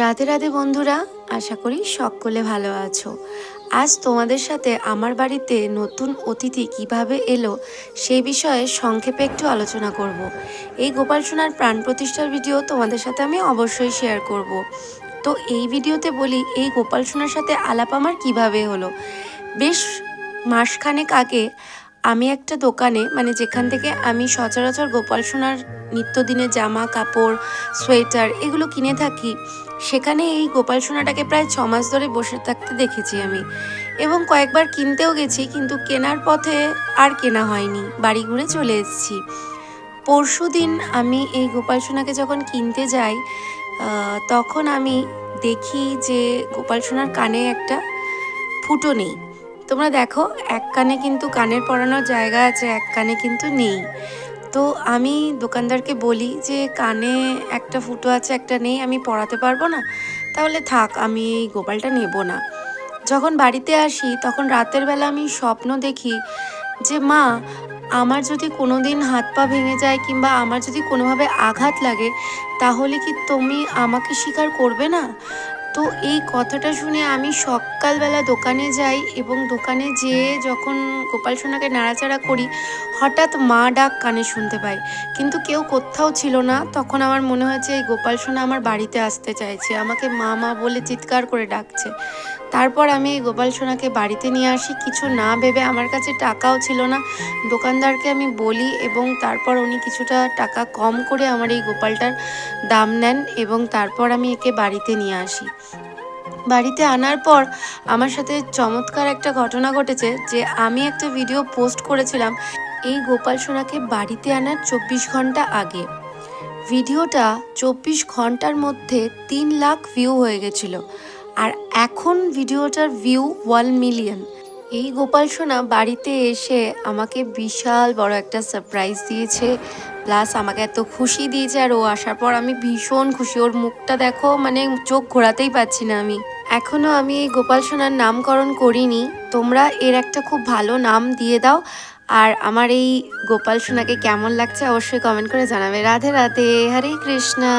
রাধে রাধে বন্ধুরা, আশা করি সকলে ভালো আছো আজ তোমাদের সাথে আমার বাড়িতে নতুন অতিথি কীভাবে এলো সেই বিষয়ে সংক্ষেপে একটু আলোচনা করব। এই গোপাল সোনার প্রাণ প্রতিষ্ঠার ভিডিও তোমাদের সাথে আমি অবশ্যই শেয়ার করব। তো এই ভিডিওতে বলি, এই গোপাল সোনার সাথে আলাপ আমার কীভাবে হলো বেশ মাসখানেক আগে আমি একটা দোকানে মানে যেখান থেকে আমি সচরাচর গোপাল সোনার নিত্যদিনের জামা কাপড়, সোয়েটার এগুলো কিনে থাকি সেখানে এই গোপাল সোনাটাকে প্রায় ছ মাস ধরে বসে থাকতে দেখেছি আমি। এবং কয়েকবার কিনতেও গেছি, কিন্তু কেনার পথে আর কেনা হয়নি। বাড়ি ঘুরে চলে এসেছি। পরশু দিন আমি এই গোপাল সোনাকে যখন কিনতে যাই তখন আমি দেখি যে গোপাল সোনার কানে একটা ফুটো নেই। তোমরা দেখো, এক কানে কিন্তু কানের পরানোর জায়গা আছে, এক কানে কিন্তু নেই। তো আমি দোকানদারকে বলি যে, কানে একটা ফুটো আছে, একটা নেই, আমি পরাতে পারব না। তাহলে থাক, আমি এই গোপালটা নেব না। যখন বাড়িতে আসি, তখন রাতের বেলা আমি স্বপ্ন দেখি যে, মা, আমার যদি কোনো দিন হাত পা ভেঙে যায় কিংবা আমার যদি কোনোভাবে আঘাত লাগে, তাহলে কি তুমি আমাকে স্বীকার করবে না? তো এই কথাটা শুনে আমি সকালবেলা দোকানে যাই এবং দোকানে যেয়ে যখন গোপাল সোনাকে নাড়াচাড়া করি, হঠাৎ মা ডাক কানে শুনতে পাই। কিন্তু কেউ কোথাও ছিল না। তখন আমার মনে হয়েছে, এই গোপাল সোনা আমার বাড়িতে আসতে চাইছে। আমাকে মা মা বলে চিৎকার করে ডাকছে। তারপর আমি এই গোপাল সোনাকে বাড়িতে নিয়ে আসি। কিছু না ভেবে আমার কাছে টাকাও ছিল না। দোকানদারকে আমি বলি এবং তারপর উনি কিছুটা টাকা কম করে আমার এই গোপালটার দাম নেন এবং তারপর আমি একে বাড়িতে নিয়ে আসি। বাড়িতে আনার পর আমার সাথে চমৎকার একটা ঘটনা ঘটেছে যে আমি একটা ভিডিও পোস্ট করেছিলাম এই গোপাল সোনাকে বাড়িতে আনার চব্বিশ ঘণ্টা আগে। ভিডিওটা চব্বিশ ঘণ্টার মধ্যে তিন লাখ ভিউ হয়ে গেছিল। আর এখন ভিডিওটার ভিউ ওয়ান মিলিয়ন এই গোপাল সোনা বাড়িতে এসে আমাকে বিশাল বড় একটা সারপ্রাইজ দিয়েছে। প্লাস আমাকে এত খুশি দিয়েছে আর ও আসার পর আমি ভীষণ খুশি। ওর মুখটা দেখো মানে চোখ ঘোরাতেই পাচ্ছি না আমি। এখনও আমি এই গোপাল সোনার নামকরণ করিনি। তোমরা এর একটা খুব ভালো নাম দিয়ে দাও। আর আমার এই গোপাল সোনাকে কেমন লাগছে অবশ্যই কমেন্ট করে জানাবে। রাধে রাধে, হরে কৃষ্ণা।